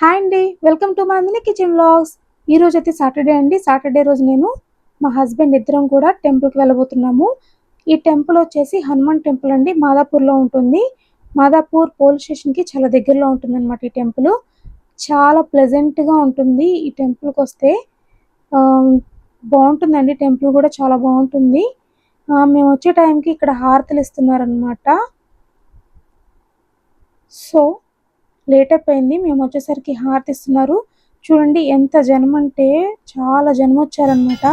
Hi అండి. Welcome to Manandini kitchen vlogs. ఈరోజు అయితే సాటర్డే అండి. సాటర్డే రోజు నేను మా హస్బెండ్ ఇద్దరం కూడా టెంపుల్కి వెళ్ళబోతున్నాము. ఈ టెంపుల్ వచ్చేసి హనుమాన్ టెంపుల్ అండి. మాదాపూర్లో ఉంటుంది. మాదాపూర్ పోలీస్ స్టేషన్కి చాలా దగ్గరలో ఉంటుంది అనమాట ఈ టెంపుల్ చాలా ప్లెజెంట్గా ఉంటుంది. ఈ టెంపుల్కి వస్తే బాగుంటుందండి. టెంపుల్ కూడా చాలా బాగుంటుంది. మేము వచ్చే టైంకి ఇక్కడ హారతలు ఇస్తున్నారనమాట సో లేట్ అయిపోయింది మేము వచ్చేసరికి హారతిస్తున్నారు చూడండి ఎంత జనం అంటే చాలా జనం వచ్చారనమాట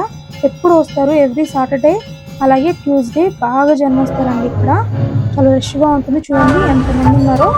ఎప్పుడు వస్తారు? ఎవ్రీ సాటర్డే అలాగే ట్యూస్డే బాగా జనం వస్తారండి ఇక్కడ. చాలా రష్గా ఉంటుంది. చూడండి ఎంతమంది ఉన్నారో.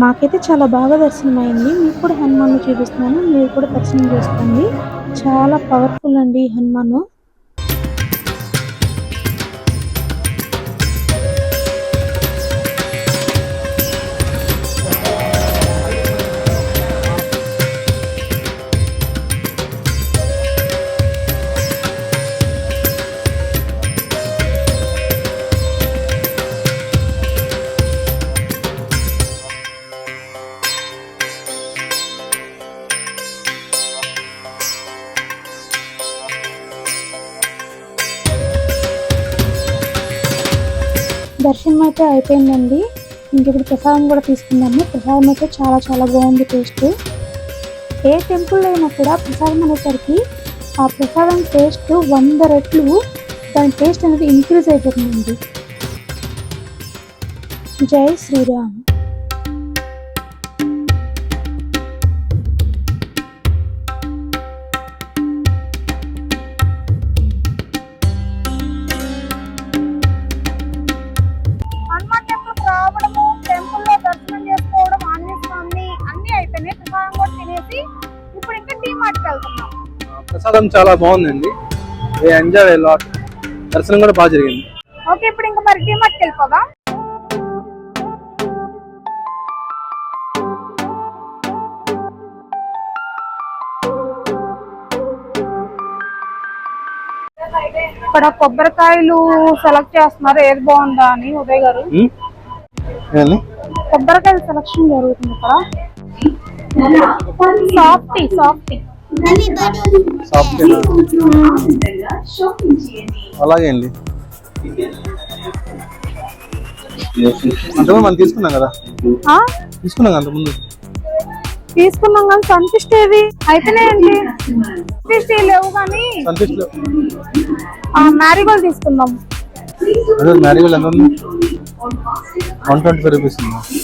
మాకైతే చాలా బాగా దర్శనం అయింది మీకు కూడా హనుమాన్ చూపిస్తున్నాను. మీరు కూడా దర్శనం చేసుకోండి. చాలా పవర్ఫుల్ అండి హనుమాను. దర్శనం అయితే అయిపోయిందండి. ఇంక ఇప్పుడు ప్రసాదం కూడా తీసుకుందాము. ప్రసాదం అయితే చాలా చాలా బాగుంది టేస్ట్. ఏ టెంపుల్ అయినా కూడా ప్రసాదం అనేసరికి ఆ ప్రసాదం టేస్ట్ వంద రెట్లు. దాని టేస్ట్ అనేది ఇంక్రీజ్ అయిపోతుందండి. జై శ్రీరామ్. ప్రసాదం చాలా బాగుందండి. ఎంజాయ్ లాట్ దర్శనం కూడా బాగా జరిగింది. ఓకే ఇప్పుడు ఇంకా మరి టీ మార్ట్కి వెళ్ళిపోదాం. ఇక్కడ కొబ్బరికాయలు సెలెక్ట్ చేస్తున్నారు. ఏది బాగుందా అని ఉదయ్ గారు? కొబ్బరికాయలు సెలక్షన్ జరుగుతుంది ఇక్కడ. సాఫ్టీ సాఫ్టీ సాఫ్ట్వేర్ అలాగే అండి. అంతకుముందు మనం తీసుకున్నాం కదా? ఆ? తీసుకున్నాం కదా అంతకుముందు తీసుకున్నాం కానీ సంతుష్టి ఏది? అయితేనేయండి సంతుష్టి లేవు కానీ సంతృష్టి మ్యారీగోల్డ్ తీసుకుందాం. అదే మ్యారీగోల్డ్ ఎంత ఉంది? వన్ ట్వంటీ ఫైవ్ రూపీస్ ఉంది.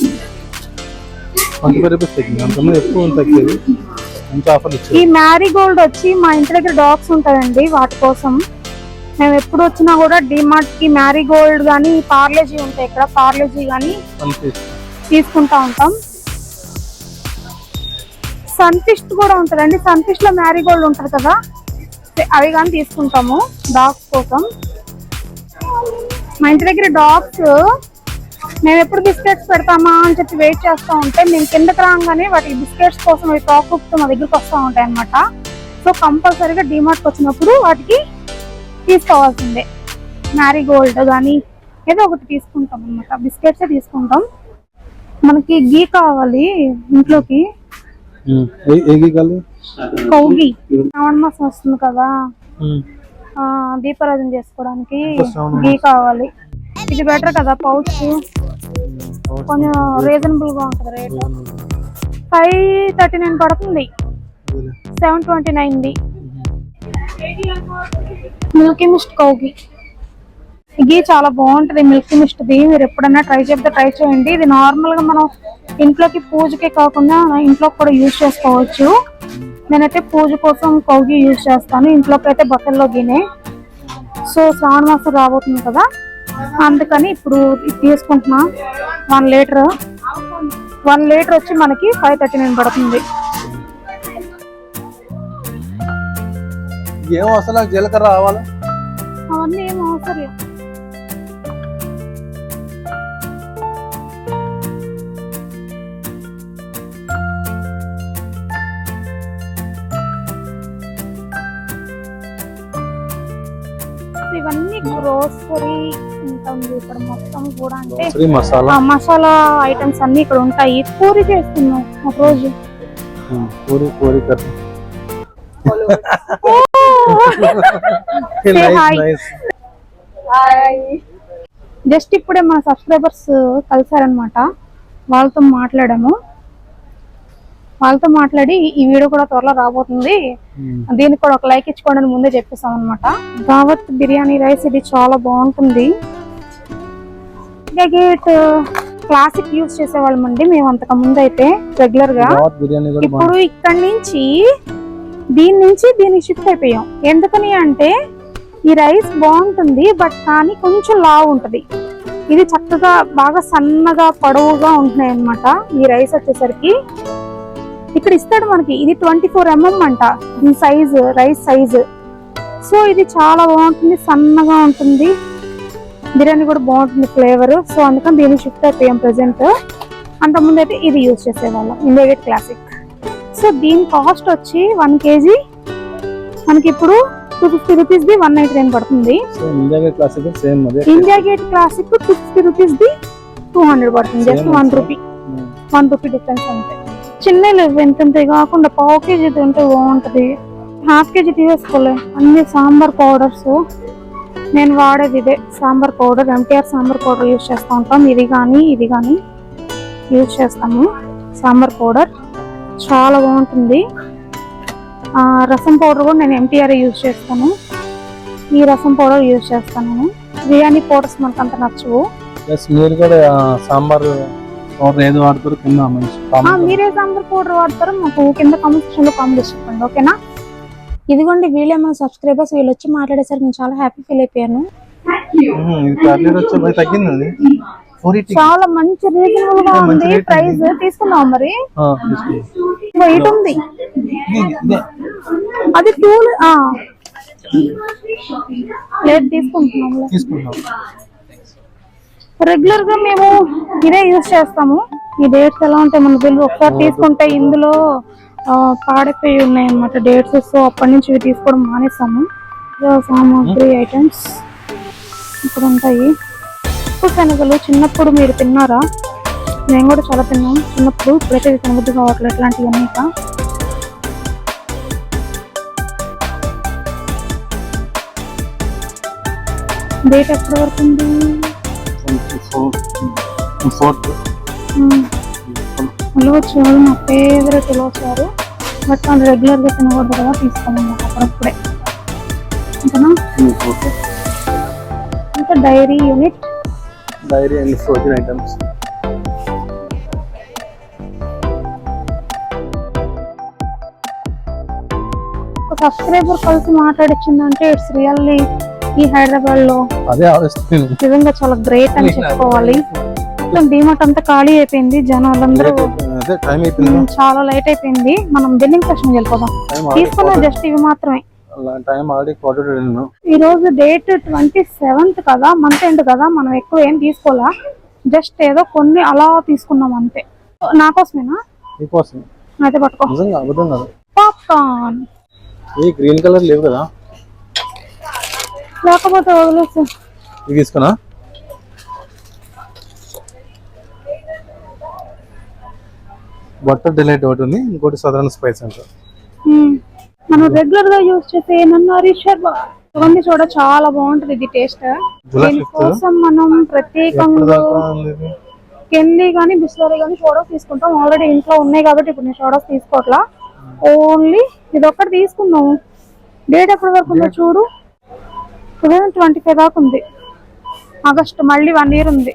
ట్వంటీ ఫైవ్ రూపీస్ తగ్గింది. అంతకుముందు ఎక్కువ తగ్గేది మంచి ఈ మ్యారీగోల్డ్ వచ్చి మా ఇంటి దగ్గర డాగ్స్ ఉంటాయండి వాటి కోసం. మేము ఎప్పుడు వచ్చినా కూడా డిమార్ట్కి మ్యారీగోల్డ్ కానీ పార్లేజీ ఉంటాయి ఇక్కడ పార్లేజీ కానీ తీసుకుంటా ఉంటాం. సన్ఫిస్ట్ కూడా ఉంటుందండి. సన్ఫిస్ట్లో మ్యారీగోల్డ్ ఉంటుంది కదా అవి కానీ తీసుకుంటాము డాగ్స్ కోసం. మా ఇంటి దగ్గర డాగ్స్ మేము ఎప్పుడు బిస్కెట్స్ పెడతామా అని చెప్పి వెయిట్ చేస్తూ ఉంటే మేము కిందకి రాగానే వాటికి బిస్కెట్స్ కోసం అవి టాక్తో మా దగ్గరికి వస్తూ ఉంటాయి అనమాట సో కంపల్సరీగా డిమార్ట్కి వచ్చినప్పుడు వాటికి తీసుకోవాల్సిందే. మ్యారీగోల్డ్ కానీ ఏదో ఒకటి తీసుకుంటాం అనమాట బిస్కెట్సే తీసుకుంటాం. మనకి గీ కావాలి ఇంట్లోకి. కౌగి శ్రావణ మాసం వస్తుంది కదా. ఆ, దీపారాధన చేసుకోవడానికి గీ కావాలి. ఇది బెటర్ కదా పౌచ్ కొంచెం రీజనబుల్గా ఉంటుంది రేట్ ఫైవ్ థర్టీ నైన్ పడుతుంది. Seven twenty nine the milky mist కౌగి ఇది చాలా బాగుంటది మిల్క్ మిస్ట్ది మీరు ఎప్పుడైనా ట్రై చేస్తే ట్రై చేయండి. ఇది నార్మల్గా మనం ఇంట్లోకి పూజకే కాకుండా ఇంట్లో కూడా యూజ్ చేసుకోవచ్చు. నేనైతే పూజ కోసం కౌగి యూజ్ చేస్తాను. ఇంట్లోకి అయితే బట్టల్లో గినే సో శ్రావణ మాసం రాబోతుంది కదా. అందుకని ఇప్పుడు తీసుకుంటున్నా. వన్ లీటర్ వన్ లీటర్ వచ్చి మనకి ఫైవ్ థర్టీ నైన్ పడుతుంది. ఏం జీలకర్ర రావాలా? అవన్నీ ఏం అవసరం. ఇవన్నీ గ్రోసరీ ఉంటుంది ఇక్కడ మొత్తం కూడా అంటే మసాలా? ఐటమ్స్ అన్ని ఇక్కడ ఉంటాయి. పూరి చేస్తున్నాం ఒక రోజు పూరి పూరి జస్ట్ ఇప్పుడే మన సబ్స్క్రైబర్స్ కలిసారనమాట వాళ్ళతో మాట్లాడాము. వాళ్ళతో మాట్లాడి ఈ వీడియో కూడా త్వరలో రాబోతుంది. దీనికి కూడా ఒక లైక్ ఇచ్చుకోండి అని ముందే చెప్పేసాం అనమాట దావత్ బిర్యానీ రైస్ ఇది చాలా బాగుంటుంది. గేట్ క్లాసిక్ యూస్ చేసేవాళ్ళమండి మేము అంతకు ముందు అయితే రెగ్యులర్గా ఇప్పుడు ఇక్కడ నుంచి దీని నుంచి దీనికి షిఫ్ట్ అయిపోయాం. ఎందుకని అంటే ఈ రైస్ బాగుంటుంది బట్ కానీ కొంచెం లావు ఉంటది. ఇది చక్కగా బాగా సన్నగా పొడవుగా ఉంటున్నాయి అన్నమాట ఈ రైస్ వచ్చేసరికి ఇక్కడ ఇస్తాడు మనకి. ఇది ట్వంటీ ఫోర్ ఎంఎం అంట. ఈ సైజ్ రైస్ సైజ్ సో ఇది చాలా బాగుంటుంది సన్నగా ఉంటుంది. బిర్యానీ కూడా బాగుంటుంది ఫ్లేవర్. సో అందుకని దీనికి షిఫ్ట్ అయిపోయాం ప్రెసెంట్. అంతకుముందు అయితే ఇది యూజ్ చేసేవాళ్ళం. India classic. సో దీని కాస్ట్ వచ్చి వన్ కేజీ. మనకి ఇప్పుడు two fifty rupees the one ninety nine పడుతుంది. India gate classic two fifty rupees the two hundred పడుతుంది. Just one. Rupee. One rupee difference అంతే. చిన్నలు ఎంత కాకుండా పావు కేజీ తింటే బాగుంటది. హాఫ్ కేజీ తీసుకోలే అన్ని సాంబార్ పౌడర్స్. నేను వాడేది ఇదే sambar powder MTR sambar powder use చేస్తూ ఉంటాం. ఇది కానీ ఇది కానీ యూజ్ చేస్తాము. సాంబార్ పౌడర్ చాలా బాగుంటుంది. రసం పౌడర్ కూడా నేను ఎంటీఆర్ యూజ్ చేస్తాను. ఈ రసం పౌడర్ యూజ్ చేస్తాను నేను. బిర్యానీ పౌడర్స్ మనకు అంత నచ్చవు. మీరు కూడా సాంబార్ పౌడర్ ఏది వాడతారు కింద మీరే సాంబార్ పౌడర్ వాడతారో. మాకు కింద కామెంట్ సెక్షన్లో కామెంట్ చేసి చెప్పండి. ఓకేనా? ఇదిగోండి వీళ్ళే మన సబ్స్క్రైబర్స్ వీళ్ళు వచ్చి మాట్లాడేసరికి నేను చాలా హ్యాపీ ఫీల్ అయిపోయాను. చాలా మంచి రీజనబుల్గా ఉంది. ప్రైస్ తీసుకుందాం మరి? వెయిట్ ఉంది. అది టూ లేదు తీసుకుంటున్నాం తీసుకుంటాం రెగ్యులర్గా మేము ఇదే యూజ్ చేస్తాము. ఈ డేట్స్ ఎలా ఉంటాయి మన బిల్లు ఒకసారి తీసుకుంటే ఇందులో పాడైపోయి ఉన్నాయి అన్నమాట డేట్స్ సో అప్పటి నుంచి ఇవి తీసుకోవడం మానేస్తాము ఇదో సామాగ్రి ఐటమ్స్ ఇక్కడ ఉంటాయి. ఉప్పు శనగలు చిన్నప్పుడు మీరు తిన్నారా? మేము కూడా చాలా తిన్నాం. చిన్నప్పుడు ఇప్పుడైతే తినబుద్ధి కావట్లేదు. ఇట్లాంటివన్నీ. డేట్ ఎప్పటి వరకు ఉంది? ఫోర్త్ ఉలవచారు నా ఫేవరెట్ ఉలవచారు బట్ వాళ్ళు రెగ్యులర్గా తినకూడదు కదా తీసుకోమన్నమాట అప్పుడప్పుడే. అంతేనా ఇంకా dairy unit? Dairy and frozen items. ఒక సబ్స్క్రైబర్ కలిసి మాట్లాడిచ్చిందంటే ఇట్స్ రియల్లీ ఈ హైదరాబాద్లో అదే నిజంగా చాలా గ్రేట్ అని చెప్పుకోవాలి. మొత్తం డిమార్ట్ అంతా ఖాళీ అయిపోయింది జనాలందరూ టైం అయిపోయింది? చాలా లైట్ అయిపోయింది. మనం బిల్లింగ్ సెషన్ వెళ్ళిపోదాం. తీసుకున్న జస్ట్ ఇవి మాత్రమే. టైం ఆల్రెడీ క్వార్టర్ వెళ్ళాను. ఈ రోజు డేట్ ట్వంటీ సెవెంత్ కదా మంత్ ఎండ్ కదా మనం ఎక్కువ ఏం తీసుకోవాలా జస్ట్ ఏదో కొన్ని అలా తీసుకున్నాం అంతే. నా కోసమేనా? అయితే పట్టుకో. నిజంగా అబద్ధం కాదు. పాప్కార్న్ ఈ గ్రీన్ కలర్ లేవు కదా? లేకపోతే వదిలేసి తీసుకున్నా? బటర్ డిలైట్ ఒకటి ఉంది ఇంకోటి సదరన్ స్పైస్ అంట మ్మ్. మనం రెగ్యులర్గా యూజ్ చేసే ఏమన్నా ఇవన్నీ చూడ చాలా బాగుంటది ఇది టేస్ట్ దీనికోసం మనం ప్రత్యేకంగా? కెల్లీ కానీ బిస్లరీ కానీ సోడాస్ తీసుకుంటాం. ఆల్రెడీ ఇంట్లో ఉన్నాయి కాబట్టి ఇప్పుడు నేను సోడాస్ తీసుకోవట్లా ఓన్లీ ఇది ఒక్కటి తీసుకున్నాము డేట్ ఎప్పటి వరకు ఉందో చూడు. టూ ట్వంటీ ఫైవ్ దాకా ఉంది. ఆగస్ట్ మళ్ళీ వన్ ఇయర్ ఉంది.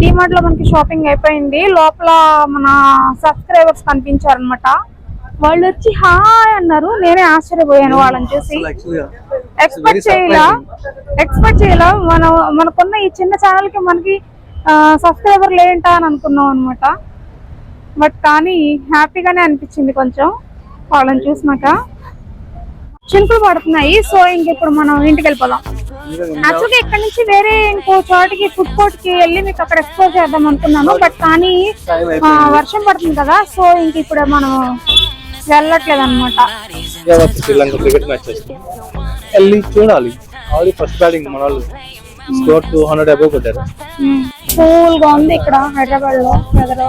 డిమార్ట్లో మనకి షాపింగ్ అయిపోయింది. లోపల మన సబ్స్క్రైబర్స్ కనిపించారు అనమాట వాళ్ళు వచ్చి హాయ్ అన్నారు. నేనే ఆశ్చర్యపోయాను వాళ్ళని చూసి. ఎక్స్పెక్ట్ చేయలా? ఎక్స్పెక్ట్ చేయలా? మనం మనకున్న ఈ చిన్న ఛానల్కి మనకి సబ్స్క్రైబర్లు ఏంటా అని అనుకున్నాం అనమాట బట్ కానీ హ్యాపీగానే అనిపించింది కొంచెం వాళ్ళని చూసినాక. చినుకులు పడుతున్నాయి. సో ఇంక ఇప్పుడు మనం ఇంటికి వెళ్ళిపోదాం. యాక్చువల్గా ఇక్కడ నుంచి వేరే ఇంకో చోటికి ఫుడ్ కోర్ట్కి వెళ్ళి మీకు అక్కడ ఎక్స్ప్లోర్ చేద్దాం అనుకున్నాను. బట్ కానీ వర్షం పడుతుంది కదా సో ఇంక ఇప్పుడు మనం వెళ్ళట్లేదు అనమాట శ్రీలంక క్రికెట్ మ్యాచ్ వెళ్ళి చూడాలి. ఆల్రెడీ ఫస్ట్ బ్యాటింగ్ మన వాళ్ళు. స్కోర్ టూ హండ్రెడ్ అబౌవ్ కొట్టారు. కూల్గా ఉంది ఇక్కడ హైదరాబాద్లో వెదర్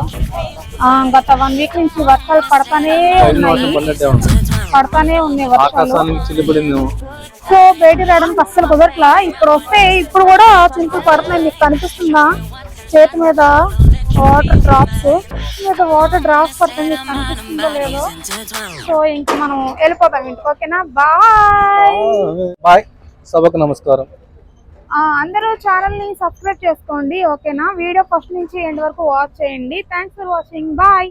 గత వన్ వీక్ నుంచి వర్షాలు పడతానే ఉన్నాయి. ఉంది పడతానే ఉన్నాయి వర్షాలు సో బయట రావడానికి అస్సలు కుదరట్లా. ఇప్పుడు వస్తే ఇప్పుడు కూడా చినుకులు పడుతున్నాయి మీకు కనిపిస్తుందా? చేతి మీద వాటర్ డ్రాప్స్ మీద వాటర్ డ్రాప్స్ పడుతుంది మీకు కనిపిస్తుందో లేదో. సో ఇంక మనం వెళ్ళిపోతాం ఇంటికి. ఓకేనా? బాయ్. బాయ్. సభకు నమస్కారం. అందరూ ఛానల్ని సబ్స్క్రైబ్ చేసుకోండి. ఓకేనా? వీడియో ఫస్ట్ నుంచి ఎండ్ వరకు వాచ్ చేయండి. Thanks for watching bye